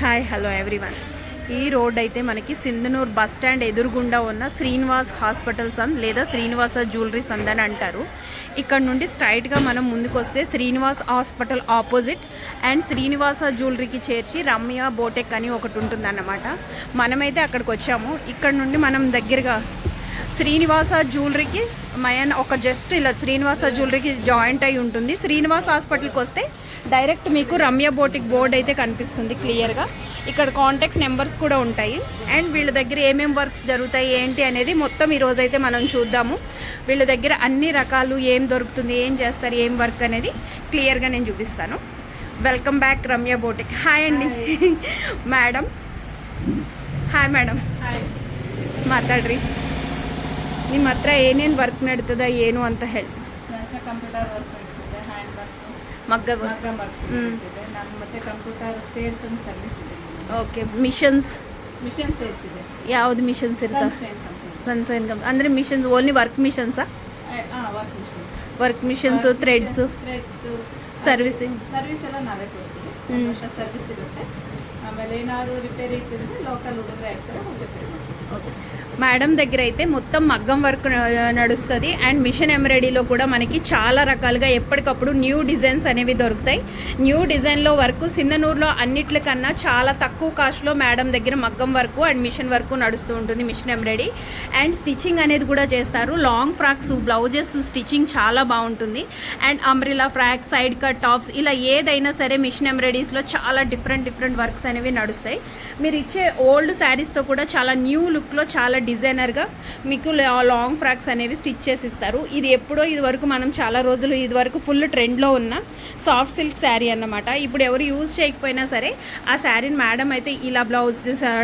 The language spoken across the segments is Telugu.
హాయ్ హలో ఎవ్రీవన్ ఈ రోడ్ అయితే మనకి సింధనూర్ బస్ స్టాండ్ ఎదురుగుండా ఉన్న శ్రీనివాస్ హాస్పిటల్ సంద్ లేదా శ్రీనివాస జ్యువెలరీ సంద్ అని అంటారు. ఇక్కడ నుండి స్ట్రైట్గా మనం ముందుకు వస్తే Srinivas hospital opposite and Srinivasa జ్యువెలరీకి చేర్చి రమ్య బోటెక్ అని ఒకటి ఉంటుందన్నమాట. మనమైతే అక్కడికి వచ్చాము. ఇక్కడ నుండి మనం దగ్గరగా శ్రీనివాస జ్యువెలరీకి మయన్ ఒక జస్ట్ ఇలా శ్రీనివాస జ్యువెలరీకి జాయింట్ అయి ఉంటుంది. శ్రీనివాస్ హాస్పిటల్కి వస్తే డైరెక్ట్ మీకు రమ్య బోటిక్ బోర్డ్ అయితే కనిపిస్తుంది క్లియర్గా ఇక్కడ కాంటాక్ట్ నెంబర్స్ కూడా ఉంటాయి అండ్ వీళ్ళ దగ్గర ఏమేం వర్క్స్ జరుగుతాయి ఏంటి అనేది మొత్తం ఈ రోజు అయితే మనం చూద్దాము వీళ్ళ దగ్గర అన్ని రకాలు ఏం దొరుకుతుంది ఏం చేస్తారు ఏం వర్క్ అనేది క్లియర్గా నేను చూపిస్తాను welcome back Ramya boutique hi ಅಂಡಿ madam hi madam ಮಾತಾಡ್ರಿ ನಿಮ್ಮ ಹತ್ರ ಏನೇನು ವರ್ಕ್ ನಡೀತದ ಏನು ಅಂತ ಹೇಳಿ ನಂತರ ಕಂಪ್ಯೂಟರ್ ವರ್ಕ್ ಇರ್ತದೆ ಹ್ಯಾಂಡ್ ವರ್ಕ್ ಮಗ್ಗ ನಾನು ಮತ್ತೆ ಕಂಪ್ಯೂಟರ್ ಸೇಲ್ಸ್ ಅಂಡ್ ಸರ್ವಿಸ್ ಇದೆ. ಓಕೆ ಮಿಷನ್ಸ್ ಮಿಷನ್ ಸೇಲ್ಸ್ ಇದೆ. ಯಾವ್ದು ಮಿಷನ್ಸ್ ಇರ್ತಾವೆ ಸನ್ಸೈನ್ ಕಂಪ್ನಿ ಅಂದರೆ machines only work ಮಿಷನ್ಸಾ work machines work machines threads threads servicing service ಎಲ್ಲ ನಾವೇ ಕೊಡ್ತೀವಿ. ಒಂದು ವರ್ಷ ಸರ್ವಿಸ್ ಇರುತ್ತೆ. ಆಮೇಲೆ ಏನಾದ್ರು ರಿಪೇರಿ ಇತ್ತಿದ್ರೆ ಲೋಕಲ್ ಹುಡುಗರೇ ಮಾಡ್ತಾರೆ. ఓకే మేడం దగ్గర అయితే మొత్తం మగ్గం వర్క్ నడుస్తుంది. అండ్ మిషన్ ఎంబ్రాయిడరీలో కూడా మనకి చాలా రకాలుగా ఎప్పటికప్పుడు న్యూ డిజైన్స్ అనేవి దొరుకుతాయి. న్యూ డిజైన్లో వర్క్ సింధనూరులో అన్నిట్లకన్నా చాలా తక్కువ కాస్ట్లో మేడం దగ్గర మగ్గం వర్క్ అండ్ మిషన్ వర్క్ నడుస్తూ ఉంటుంది మిషన్ ఎంబ్రాయిడరీ. అండ్ స్టిచ్చింగ్ అనేది కూడా చేస్తారు. లాంగ్ ఫ్రాక్స్ బ్లౌజెస్ స్టిచ్చింగ్ చాలా బాగుంటుంది. And umbrella frocks side cut tops ఇలా ఏదైనా సరే మిషన్ ఎంబ్రాయిడరీస్లో చాలా డిఫరెంట్ డిఫరెంట్ వర్క్స్ అనేవి నడుస్తాయి. మీరు ఇచ్చే ఓల్డ్ శారీస్తో కూడా చాలా న్యూ లుక్లో చాలా డిజైనర్గా మీకు లా- లాంగ్ ఫ్రాక్స్ అనేవి స్టిచ్ చేసి ఇస్తారు ఇది ఎప్పుడో ఇది వరకు మనం చాలా రోజులు ఇది వరకు ఫుల్ ట్రెండ్లో ఉన్న సాఫ్ట్ సిల్క్ శారీ అన్నమాట. ఇప్పుడు ఎవరు యూజ్ చేయకపోయినా సరే ఆ శారీని మేడం అయితే ఇలా బ్లౌజ్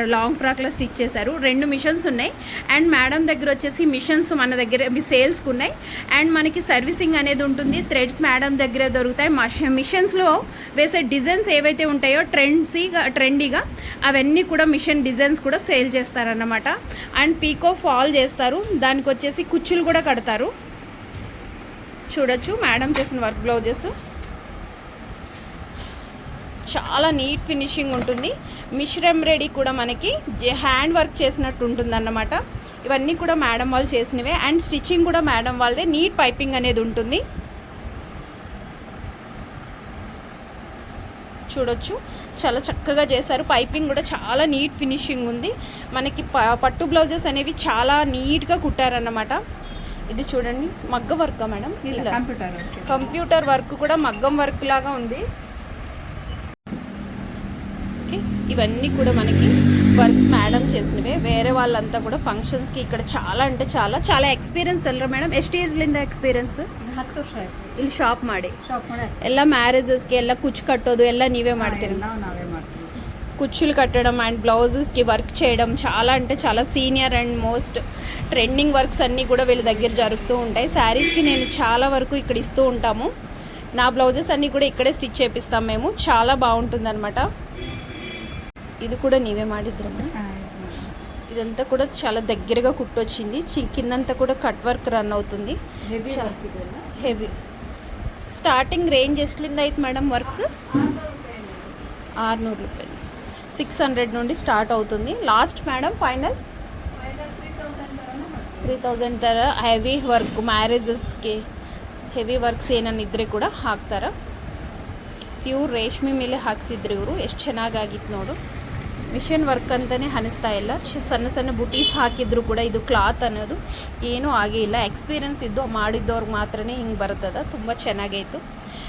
లాంగ్ ఫ్రాక్లో స్టిచ్ చేశారు. రెండు మిషన్స్ ఉన్నాయి. అండ్ మేడం దగ్గర వచ్చేసి మిషన్స్ మన దగ్గర సేల్స్కి ఉన్నాయి. అండ్ మనకి సర్వీసింగ్ అనేది ఉంటుంది. థ్రెడ్స్ మేడం దగ్గర దొరుకుతాయి. మిషన్స్లో వేసే డిజైన్స్ ఏవైతే ఉంటాయో ట్రెండ్సీగా ట్రెండీగా అవన్నీ కూడా మిషన్ డిజైన్స్ కూడా సేల్ చేస్తారన్నమాట. అండ్ పీకో ఫాల్ చేస్తారు. దానికి వచ్చేసి కుచ్చులు కూడా కడతారు. చూడొచ్చు మేడం చేసిన వర్క్ బ్లౌజెస్ చాలా నీట్ ఫినిషింగ్ ఉంటుంది. మిశ్రమ్ రెడీ కూడా మనకి హ్యాండ్ వర్క్ చేసినట్టు ఉంటుంది అన్నమాట ఇవన్నీ కూడా మేడం వాళ్ళు చేసినవే. అండ్ స్టిచ్చింగ్ కూడా మేడం వాళ్ళదే. నీట్ పైపింగ్ అనేది ఉంటుంది. చూడొచ్చు. చాలా చక్కగా చేశారు. పైపింగ్ కూడా చాలా నీట్ ఫినిషింగ్ ఉంది. మనకి ప పట్టు బ్లౌజెస్ అనేవి చాలా నీట్గా కుట్టారన్నమాట. ఇది చూడండి. మగ్గ work madam? Computer computer work కూడా మగ్గం వర్క్ లాగా ఉంది. ఇవన్నీ కూడా మనకి వర్క్స్ మేడం చేసినవే వేరే వాళ్ళంతా కూడా ఫంక్షన్స్కి ఇక్కడ చాలా అంటే చాలా చాలా ಎಕ್ಸ್ಪೀರಿಯನ್ಸ್ ಅಲ್ರ ಮೇಡಮ್ ಎಷ್ಟು ಇಯರ್ಲಿಂದ ಎಕ್ಸ್ಪೀರಿಯನ್ಸ್ ಹತ್ತು ವರ್ಷ ಆಯ್ತು ಇಲ್ಲಿ ಶಾಪ್ ಮಾಡಿ ಶಾಪ್ ಮಾಡಿ ಎಲ್ಲ ಮ್ಯಾರೇಜಸ್ಗೆ ಎಲ್ಲ ಕುಚ್ಚು ಕಟ್ಟೋದು ಎಲ್ಲ ನೀವೇ ಮಾಡ್ತೀರಿ ನಾವು ನಾವೇ ಮಾಡ್ತೀವಿ కుచ్చులు కట్టడం అండ్ బ్లౌజెస్కి వర్క్ చేయడం చాలా అంటే చాలా senior and most trending works అన్నీ కూడా వీళ్ళ దగ్గర జరుగుతూ ఉంటాయి శారీస్కి నేను చాలా వరకు ఇక్కడ ఇస్తూ ఉంటాము నా బ్లౌజెస్ అన్నీ కూడా ఇక్కడే స్టిచ్ చేపిస్తాం మేము చాలా బాగుంటుందన్నమాట ఇది కూడా నీవే ಮಾಡಿದ್ರಮ್ಮ ఇదంతా కూడా చాలా దగ్గరగా కుట్టొచ్చింది. కిందంతా కూడా కట్ వర్క్ రన్ అవుతుంది. హెవీ స్టార్టింగ్ రేంజ్ ఎట్లింద అయితే మేడం వర్క్స్? ఆరునూరు రూపాయలు. సిక్స్ హండ్రెడ్ నుండి స్టార్ట్ అవుతుంది. Last madam final? Three thousand three thousand ಥರ ಹೆವಿ ವರ್ಕ್ ಮ್ಯಾರೇಜಸ್ಗೆ ಹೆವಿ ವರ್ಕ್ಸ್ ಏನೇನಿದ್ರೆ ಕೂಡ ಹಾಕ್ತಾರೆ ಪ್ಯೂರ್ ರೇಷ್ಮೆ ಮೇಲೆ ఇవ్వరు ಇವರು చెన్నాగా ఆగిత్ నోడు ಮಿಷನ್ ವರ್ಕ್ ಅಂತಲೇ ಅನಿಸ್ತಾ ಇಲ್ಲ ಚ- ಸಣ್ಣ ಸಣ್ಣ ಬುಟೀಸ್ ಹಾಕಿದ್ರು ಕೂಡ ಇದು ಕ್ಲಾತ್ ಅನ್ನೋದು ಏನೂ ಆಗೇ ಇಲ್ಲ ಎಕ್ಸ್ಪೀರಿಯನ್ಸ್ ఇద్దు ಮಾಡಿದ್ದವ್ರಿಗೆ మాత్రమే ಹಿಂಗೆ బరుతుందా ತುಂಬ ಚೆನ್ನಾಗೈತು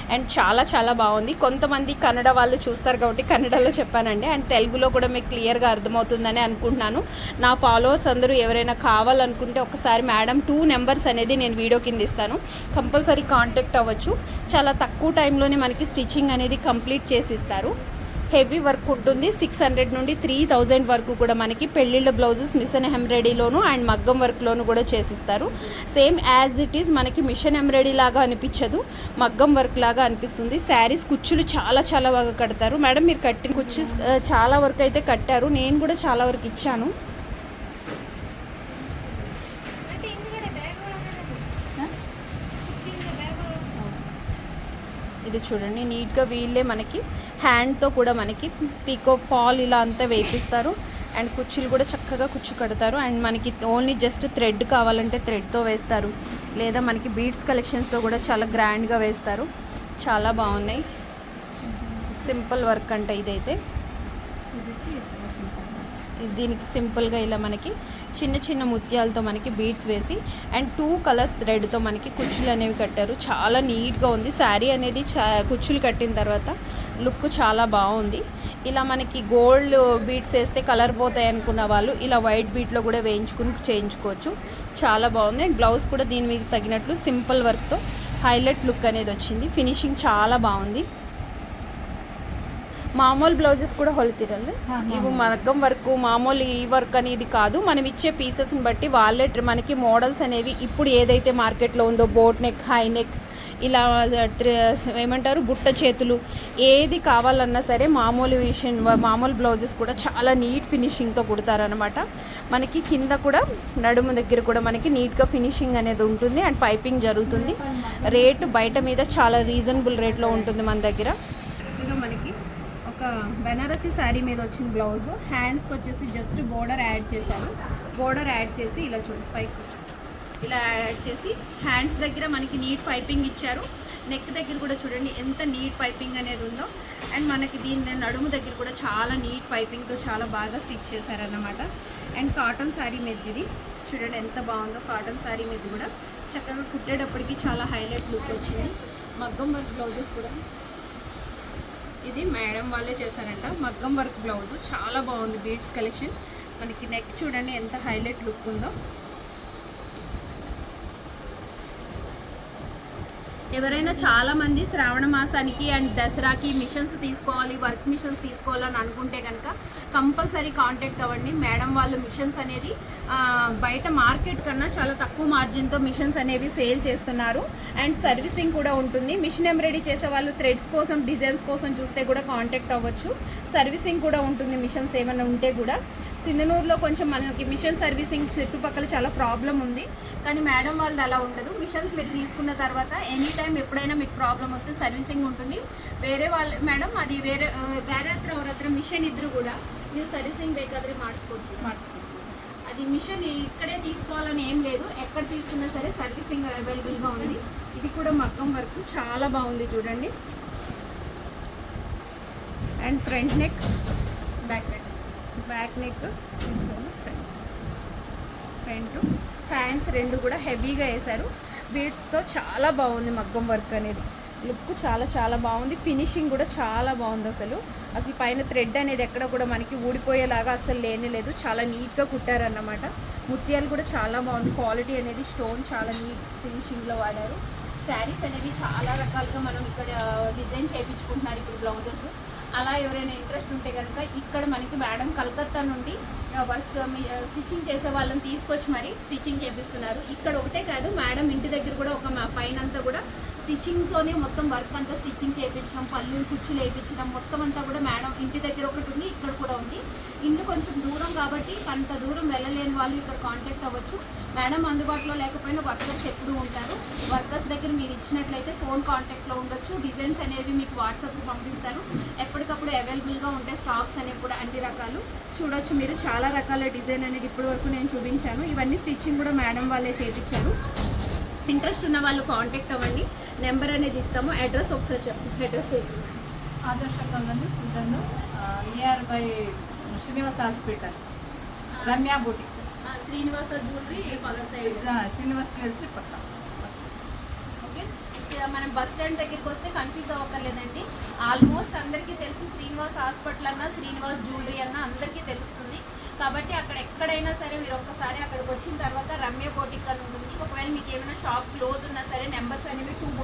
అండ్ చాలా చాలా బాగుంది కొంతమంది కన్నడ వాళ్ళు చూస్తారు కాబట్టి కన్నడలో చెప్పానండి అండ్ తెలుగులో కూడా మీకు క్లియర్గా అర్థమవుతుందని అనుకుంటున్నాను నా ఫాలోవర్స్ అందరూ ఎవరైనా కావాలనుకుంటే ఒకసారి మేడం టూ నెంబర్స్ అనేది నేను వీడియో కింద ఇస్తాను కంపల్సరీ కాంటాక్ట్ అవ్వచ్చు చాలా తక్కువ టైంలోనే మనకి స్టిచ్చింగ్ అనేది కంప్లీట్ చేసి ఇస్తారు హెవీ వర్క్ ఉంటుంది. సిక్స్ హండ్రెడ్ నుండి త్రీ థౌజండ్ వరకు కూడా మనకి పెళ్ళిళ్ళ బ్లౌజెస్ మిషన్ ఎంబ్రాయిడరీలోను అండ్ మగ్గం వర్క్లోను కూడా చేసిస్తారు. సేమ్ యాజ్ ఇట్ ఈస్ మనకి మిషన్ ఎంబ్రాయిడరీ లాగా అనిపించదు. మగ్గం వర్క్ లాగా అనిపిస్తుంది. శారీస్ కుచ్చులు చాలా చాలా బాగా కడతారు. మేడం మీరు కట్టిన కుచ్చు చాలా వరకు అయితే కట్టారు. నేను కూడా చాలా వరకు ఇచ్చాను. ఇది చూడండి. నీట్గా వీళ్ళే మనకి హ్యాండ్తో కూడా మనకి పీకో ఫాల్ ఇలా అంతా వేపిస్తారు. అండ్ కుచ్చులు కూడా చక్కగా కుచ్చు కడతారు. అండ్ మనకి ఓన్లీ జస్ట్ థ్రెడ్ కావాలంటే థ్రెడ్తో వేస్తారు. లేదా మనకి బీడ్స్ కలెక్షన్స్తో కూడా చాలా గ్రాండ్గా వేస్తారు. చాలా బాగున్నాయి. సింపుల్ వర్క్ అంట ఇదైతే. దీనికి సింపుల్గా ఇలా మనకి చిన్న చిన్న ముత్యాలతో మనకి బీడ్స్ వేసి అండ్ టూ కలర్స్ థ్రెడ్తో మనకి కుచ్చులు అనేవి కట్టారు. చాలా నీట్గా ఉంది. శారీ అనేది చా కుచ్చులు కట్టిన తర్వాత లుక్ చాలా బాగుంది. ఇలా మనకి గోల్డ్ బీడ్స్ వేస్తే కలర్ పోతాయి అనుకున్న వాళ్ళు ఇలా వైట్ బీట్లో కూడా వేయించుకుని చేయించుకోవచ్చు. చాలా బాగుంది. అండ్ బ్లౌజ్ కూడా దీని మీద తగినట్లు సింపుల్ వర్క్తో హైలైట్ లుక్ అనేది వచ్చింది. ఫినిషింగ్ చాలా బాగుంది. మామూలు బ్లౌజెస్ కూడా హొలితీరలు. ఇవి మగ్గం వర్క్ మామూలు ఈ వర్క్ అనేది కాదు. మనం ఇచ్చే పీసెస్ని బట్టి వాళ్ళే మనకి మోడల్స్ అనేవి ఇప్పుడు ఏదైతే మార్కెట్లో ఉందో బోట్ నెక్ హై నెక్ ఇలా ట్ర- ఏమంటారు బుట్ట చేతులు ఏది కావాలన్నా సరే మామూలు విషయం మామూలు బ్లౌజెస్ కూడా చాలా నీట్ ఫినిషింగ్తో కుడతారనమాట మనకి కింద కూడా నడుము దగ్గర కూడా మనకి నీట్గా ఫినిషింగ్ అనేది ఉంటుంది. అండ్ పైపింగ్ జరుగుతుంది. రేటు బయట మీద చాలా రీజనబుల్ రేట్లో ఉంటుంది మన దగ్గర. ఒక బెనారసి శారీ మీద వచ్చిన బ్లౌజ్. హ్యాండ్స్కి వచ్చేసి జస్ట్ బోర్డర్ యాడ్ చేశారు. బోర్డర్ యాడ్ చేసి ఇలా చూడు పైకి ఇలా యాడ్ చేసి హ్యాండ్స్ దగ్గర మనకి నీట్ పైపింగ్ ఇచ్చారు. నెక్ దగ్గర కూడా చూడండి ఎంత నీట్ పైపింగ్ అనేది ఉందో. అండ్ మనకి దీని నడుము దగ్గర కూడా చాలా నీట్ పైపింగ్తో చాలా బాగా స్టిచ్ చేశారన్నమాట. అండ్ కాటన్ శారీ మీద ఇది. చూడండి ఎంత బాగుందో కాటన్ శారీ మీద కూడా. చక్కగా కుట్టేటప్పటికి చాలా హైలైట్ లుక్ వచ్చింది. మగ్గం వర్క్ బ్లౌజెస్ కూడా. ఇది మేడం వాళ్ళే చేశారంట. మగ్గం వర్క్ బ్లౌజ్. చాలా బాగుంది బీడ్స్ కలెక్షన్. మనకి నెక్ చూడండి ఎంత హైలైట్ లుక్ ఉందో. ఎవరైనా చాలా మంది శ్రావణ మాసానికి అండ్ దసరాకి మిషన్స్ తీసుకోవాలి వర్క్ మిషన్స్ తీసుకోవాలని అనుకుంటే కనుక కంపల్సరీ కాంటాక్ట్ అవ్వండి. మేడం వాళ్ళు మిషన్స్ అనేది బయట మార్కెట్ కన్నా చాలా తక్కువ మార్జిన్తో మిషన్స్ అనేవి సేల్ చేస్తున్నారు. అండ్ సర్వీసింగ్ కూడా ఉంటుంది. మిషన్ ఎంబ్రాయిడరీ చేసే వాళ్ళు థ్రెడ్స్ కోసం డిజైన్స్ కోసం చూస్తే కూడా కాంటాక్ట్ అవ్వచ్చు. సర్వీసింగ్ కూడా ఉంటుంది మిషన్స్ ఏమైనా ఉంటే కూడా. సింధనూరులో కొంచెం మనకి మిషన్ సర్వీసింగ్ చుట్టుపక్కల చాలా ప్రాబ్లం ఉంది కానీ మేడం వాళ్ళది అలా ఉండదు మిషన్స్ మీరు తీసుకున్న తర్వాత ఎనీ టైం ఎప్పుడైనా మీకు ప్రాబ్లం వస్తే సర్వీసింగ్ ఉంటుంది వేరే వాళ్ళు మేడం అది వేరే ಆ, ಬೇರೆ ಹತ್ರ ಅವ್ರ ಹತ್ರ ಮಿಷನ್ ಇದ್ರು ಕೂಡ ನೀವು ಸರ್ವಿಸಿಂಗ್ ಬೇಕಾದ್ರೆ ಮಾಡಿಸ್ಕೊಡ್ತೀವಿ ಮಾಡಿಸ್ಕೊಡ್ತೀವಿ అది మిషన్ ఇక్కడే తీసుకోవాలని ఏం లేదు ఎక్కడ తీసుకున్నా సరే సర్వీసింగ్ అవైలబుల్గా ఉంది ఇది కూడా మగ్గం వర్క్ చాలా బాగుంది చూడండి and front neck back neck Back neck front hands రెండు కూడా హెవీగా వేశారు. బీడ్స్తో చాలా బాగుంది మగ్గం వర్క్ అనేది. లుక్ చాలా చాలా బాగుంది. ఫినిషింగ్ కూడా చాలా బాగుంది అసలు. అసలు పైన థ్రెడ్ అనేది ఎక్కడ కూడా మనకి ఊడిపోయేలాగా అసలు లేనే లేదు. చాలా నీట్గా కుట్టారన్నమాట. ముత్యాలు కూడా చాలా బాగుంది. క్వాలిటీ అనేది స్టోన్ చాలా నీట్ ఫినిషింగ్లో వాడారు. శారీస్ అనేవి చాలా రకాలుగా మనం ఇక్కడ డిజైన్ చేయించుకుంటున్నారు ఇప్పుడు బ్లౌజెస్ అలా ఎవరైనా ఇంట్రెస్ట్ ఉంటే కనుక ఇక్కడ మనకి మేడం కలకత్తా నుండి వర్క్ స్టిచ్చింగ్ చేసే వాళ్ళని తీసుకొచ్చి మరి స్టిచ్చింగ్ చేపిస్తున్నారు. ఇక్కడ ఒకటే కాదు మేడం ఇంటి దగ్గర కూడా ఒక మా పైన అంతా కూడా స్టిచ్చింగ్తోనే మొత్తం వర్క్ అంతా స్టిచ్చింగ్ చేయించడం పళ్ళు కుచ్చులు వేయించడం మొత్తం అంతా కూడా మేడం ఇంటి దగ్గర ఒకటి ఉంది ఇక్కడ కూడా ఉంది. ఇల్లు కొంచెం దూరం కాబట్టి అంత దూరం వెళ్ళలేని వాళ్ళు ఇక్కడ కాంటాక్ట్ అవ్వచ్చు. మేడం అందుబాటులో లేకపోయినా వర్కర్స్ ఎప్పుడూ ఉంటారు. వర్కర్స్ దగ్గర మీరు ఇచ్చినట్లయితే ఫోన్ కాంటాక్ట్లో ఉండొచ్చు. డిజైన్స్ అనేవి మీకు వాట్సాప్కి పంపిస్తారు. ఎప్పటికప్పుడు అవైలబుల్గా ఉంటాయి స్టాక్స్ అనేవి కూడా అన్ని రకాలు. చూడొచ్చు మీరు. చాలా రకాల డిజైన్ అనేది ఇప్పటి వరకు నేను చూపించాను. ఇవన్నీ స్టిచ్చింగ్ కూడా మేడం వాళ్ళే చేయించారు ఇంట్రెస్ట్ ఉన్న వాళ్ళు కాంటాక్ట్ అవ్వండి. నెంబర్ అనేది ఇస్తాము. అడ్రస్ ఒకసారి చెప్పు. అడ్రస్ ఏంటి Adarsh colony సిద్ధంలో near by Srinivas hospital Ramya boutique Srinivasa jewellery పగ సైడ్? శ్రీనివాస్ జ్యువెల్స్ పక్క. ఓకే. స- మనం బస్ స్టాండ్ దగ్గరికి వస్తే కన్ఫ్యూజ్ అవ్వక్కర్లేదండి. ఆల్మోస్ట్ అందరికీ తెలుసు శ్రీనివాస్ హాస్పిటల్ అన్న శ్రీనివాస్ జ్యువెలరీ అన్న అందరికీ తెలుస్తుంది. కాబట్టి అక్కడ ఎక్కడైనా సరే మీరు ఒక్కసారి అక్కడికి వచ్చిన తర్వాత రమ్య బోటిక్ అని ఉంటుంది. ఒకవేళ మీకు ఏమైనా షాప్ క్లోజ్ ఉన్నా సరే నెంబర్స్ అనేవి టూ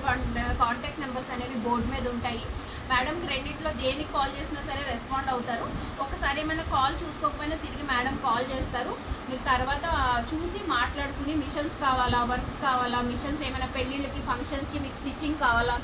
కాంటాక్ట్ నెంబర్స్ అనేవి బోర్డు మీద ఉంటాయి. మేడంకి రెండిట్లో దేనికి కాల్ చేసినా సరే రెస్పాండ్ అవుతారు. ఒకసారి ఏమైనా కాల్ చూసుకోకపోయినా తిరిగి మేడం కాల్ చేస్తారు. మీరు తర్వాత చూసి మాట్లాడుకుని మిషన్స్ కావాలా వర్క్స్ కావాలా మిషన్స్ ఏమైనా పెళ్ళిళ్ళకి ఫంక్షన్స్కి మీకు స్టిచ్చింగ్ కావాలా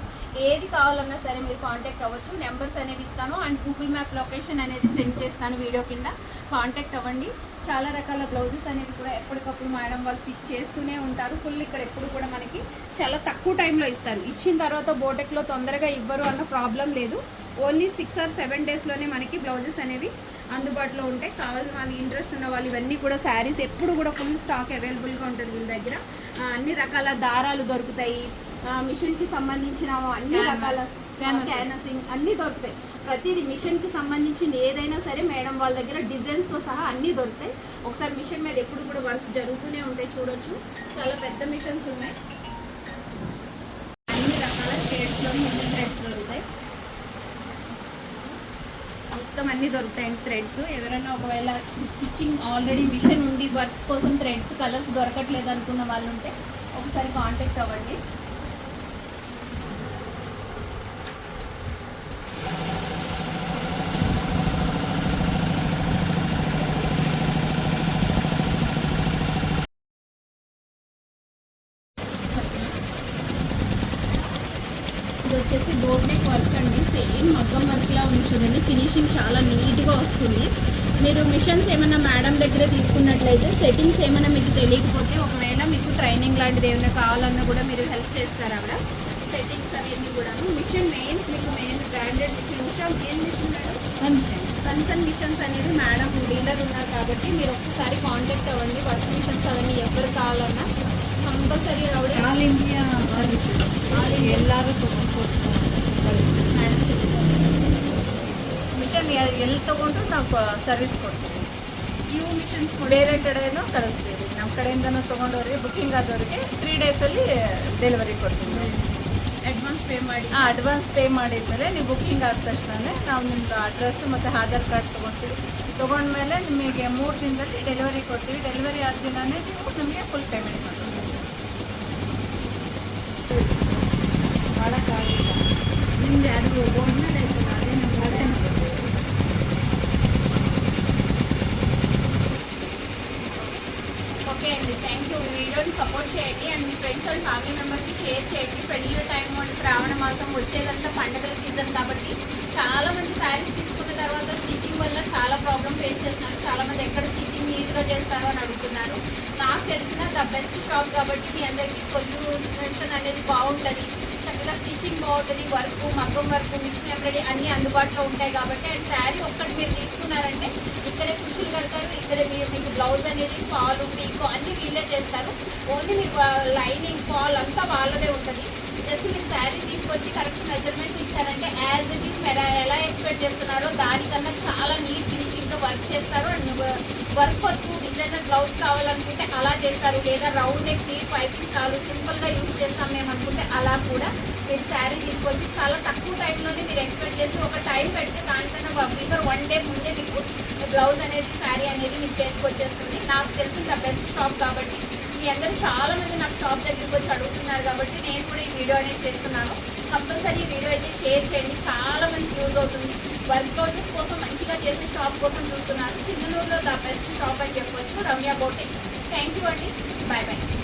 ఏది కావాలన్నా సరే మీరు కాంటాక్ట్ అవ్వచ్చు. నెంబర్స్ అనేవి ఇస్తాను అండ్ గూగుల్ మ్యాప్ లొకేషన్ అనేది సెండ్ చేస్తాను వీడియో కింద. కాంటాక్ట్ అవ్వండి. చాలా రకాల బ్లౌజెస్ అనేవి కూడా ఎప్పటికప్పుడు మేడం వాళ్ళు స్టిచ్ చేస్తూనే ఉంటారు. ఫుల్ ఇక్కడ ఎప్పుడు కూడా మనకి చాలా తక్కువ టైంలో ఇస్తారు. ఇచ్చిన తర్వాత బోటెక్లో తొందరగా ఇవ్వరు అన్న ప్రాబ్లం లేదు. ఓన్లీ సిక్స్ ఆర్ సెవెన్ డేస్లోనే మనకి బ్లౌజెస్ అనేవి అందుబాటులో ఉంటాయి కావాల్సిన వాళ్ళకి ఇంట్రెస్ట్ ఉన్న వాళ్ళు ఇవన్నీ కూడా శారీస్ ఎప్పుడు కూడా ఫుల్ స్టాక్ అవైలబుల్గా ఉంటుంది వీళ్ళ దగ్గర. అన్ని రకాల దారాలు దొరుకుతాయి. మిషన్కి సంబంధించిన అన్ని. రకాల. క్యానసింగ్ అన్నీ దొరుకుతాయి. ప్రతిదీ మిషన్కి సంబంధించింది ఏదైనా సరే మేడం వాళ్ళ దగ్గర డిజైన్స్తో సహా అన్నీ దొరుకుతాయి. ఒకసారి మిషన్ మీద ఎప్పుడు కూడా వర్క్స్ జరుగుతూనే ఉంటాయి చూడొచ్చు. చాలా పెద్ద మిషన్స్ ఉన్నాయి. అన్ని రకాల షేడ్స్లో మిషన్ థ్రెడ్స్ దొరుకుతాయి మొత్తం అన్ని దొరుకుతాయి థ్రెడ్స్ ఎవరైనా ఒకవేళ స్టిచ్చింగ్ ఆల్రెడీ మిషన్ ఉండి వర్క్స్ కోసం థ్రెడ్స్ కలర్స్ దొరకట్లేదు అనుకున్న వాళ్ళు ఉంటే ఒకసారి కాంటాక్ట్ అవ్వండి. ఇది వచ్చేసి బోట్ నెక్ వర్క్ అండి. సేమ్ మగ్గం వర్క్ లా ఉంది చూడండి. ఫినిషింగ్ చాలా నీట్గా వస్తుంది. మీరు మిషన్స్ ఏమైనా మేడం దగ్గర తీసుకున్నట్లయితే సెట్టింగ్స్ ఏమైనా మీకు తెలియకపోతే ఒకవేళ మీకు ట్రైనింగ్ లాంటిది ఏమైనా కావాలన్నా కూడా మీరు హెల్ప్ చేస్తారు ఆవిడ సెట్టింగ్స్ అనేది కూడా మిషన్ మెయిన్స్ మీకు మెయిన్ బ్రాండెడ్ మిషన్ ఉషా ఏం మిషన్ మేడం? కన్సర్న్ మిషన్స్ అనేది మేడం డీలర్ ఉన్నారు కాబట్టి మీరు ఒకసారి కాంటాక్ట్ అవ్వండి. వర్క్ మిషన్స్ అవన్నీ ఎవరు కావాలన్నా ಕಂಪಲ್ಸರಿ ಅವರೇ ಆಲ್ ಇಂಡಿಯಾ ಸರ್ವಿಸ್ ಎಲ್ಲರೂ ಮಿಷನ್ ಎಲ್ಲಿ ತೊಗೊಂಡ್ರು ನಾವು ಸರ್ವಿಸ್ ಕೊಡ್ತೀವಿ. ಇವು ಮಿಷನ್ಸ್ ಬೇರೆ ಕಡೆನೂ ಕಳಿಸ್ತೀವಿ ನಮ್ಮ ಕಡೆಯಿಂದನೂ ತೊಗೊಂಡವ್ರಿಗೆ ಬುಕಿಂಗ್ ಆದವ್ರಿಗೆ ತ್ರೀ ಡೇಸಲ್ಲಿ ಡೆಲಿವರಿ ಕೊಡ್ತೀವಿ. ಅಡ್ವಾನ್ಸ್ ಪೇ ಮಾಡಿ. ಹಾಂ ಅಡ್ವಾನ್ಸ್ ಪೇ ಮಾಡಿದ್ಮೇಲೆ ನೀವು ಬುಕಿಂಗ್ ಆದ ತಕ್ಷಣ ನಾವು ನಿಮ್ಮದು ಅಡ್ರೆಸ್ ಮತ್ತು ಆಧಾರ್ ಕಾರ್ಡ್ ತೊಗೊಳ್ತೀವಿ ತೊಗೊಂಡ್ಮೇಲೆ ನಿಮಗೆ ಮೂರು ದಿನದಲ್ಲಿ ಡೆಲಿವರಿ ಕೊಡ್ತೀವಿ. ಡೆಲಿವರಿ ಆದ ದಿನವೇ ನೀವು ನಮಗೆ ಫುಲ್ ಪೇಮೆಂಟ್ ಮಾಡ್ತೀವಿ. ఓకే అండి థ్యాంక్ యూ వీడియోని సపోర్ట్ చేయండి అండ్ మీ ఫ్రెండ్స్ అండ్ ఫ్యామిలీ మెంబర్స్కి షేర్ చేయండి పెళ్ళిళ్ళ టైం అండ్ శ్రావణ మాసం వచ్చేదంతా పండగల సీజన్ కాబట్టి చాలా మంది శారీస్ తీసుకున్న తర్వాత స్టిచ్చింగ్ వల్ల చాలా ప్రాబ్లం ఫేస్ చేస్తున్నారు. చాలా మంది ఎక్కడ స్టిచ్చింగ్ నీట్గా చేస్తారో అని అడుగుతున్నారు. నాకు తెలిసిన ద బెస్ట్ షాప్ కాబట్టి మీ అందరికీ సొల్యూషన్ అనేది బాగుంటుంది. చక్కగా స్టిచ్చింగ్ బాగుంటుంది వర్క్ మగ్గం వర్క్ మిషన్ ఎంబ్రాయిడరీ అన్నీ అందుబాటులో ఉంటాయి కాబట్టి అండ్ శారీ ఒక్కటి మీరు తీసుకున్నారంటే ఇక్కడే కుర్చీలు కడతారు ఇక్కడే మీరు మీకు బ్లౌజ్ అనేది ఫాల్ పీకు అన్ని వీళ్ళే చేస్తారు. ఓన్లీ మీకు లైనింగ్ ఫాల్ అంతా వాళ్ళదే ఉంటుంది. జస్ట్ మీరు శారీ తీసుకొచ్చి కరెక్ట్ మెజర్మెంట్స్ ఇచ్చారంటే యాజ్ ఇట్ ఈస్ మీరు ఎలా ఎక్స్పెక్ట్ చేస్తున్నారో దానికన్నా చాలా నీట్ ఫినిషింగ్తో వర్క్ చేస్తారు. అండ్ వర్క్ వద్దు డిజైనర్ బ్లౌజ్ కావాలనుకుంటే అలా చేస్తారు. లేదా రౌండ్ నెక్ పైపింగ్ చాలు సింపుల్గా యూజ్ చేస్తాం మేము అనుకుంటే అలా కూడా మీరు శారీ తీసుకొచ్చి చాలా తక్కువ టైంలోనే మీరు ఎక్స్పెక్ట్ చేసి ఒక టైం పెడితే దానికన్నా బిఫోర్ వన్ డే ముందే మీకు బ్లౌజ్ అనేది శారీ అనేది మీకు చేతికి వచ్చేస్తుంది. నాకు నా బెస్ట్ షాప్ కాబట్టి మీ అందరూ చాలా మంది నాకు షాప్ దగ్గరికి వచ్చి అడుగుతున్నారు కాబట్టి నేను కూడా ఈ వీడియో అనేది చేస్తున్నాను. కంపల్సరీ ఈ వీడియో అయితే షేర్ చేయండి. చాలా మంది యూజ్ అవుతుంది. వర్క్ బ్లౌజెస్ కోసం మంచిగా చేసే షాప్ కోసం చూస్తున్నారు సింగనూరులో ద బెస్ట్ షాప్ అని చెప్పొచ్చు రమ్య బోటే థ్యాంక్ యూ అండి. Bye bye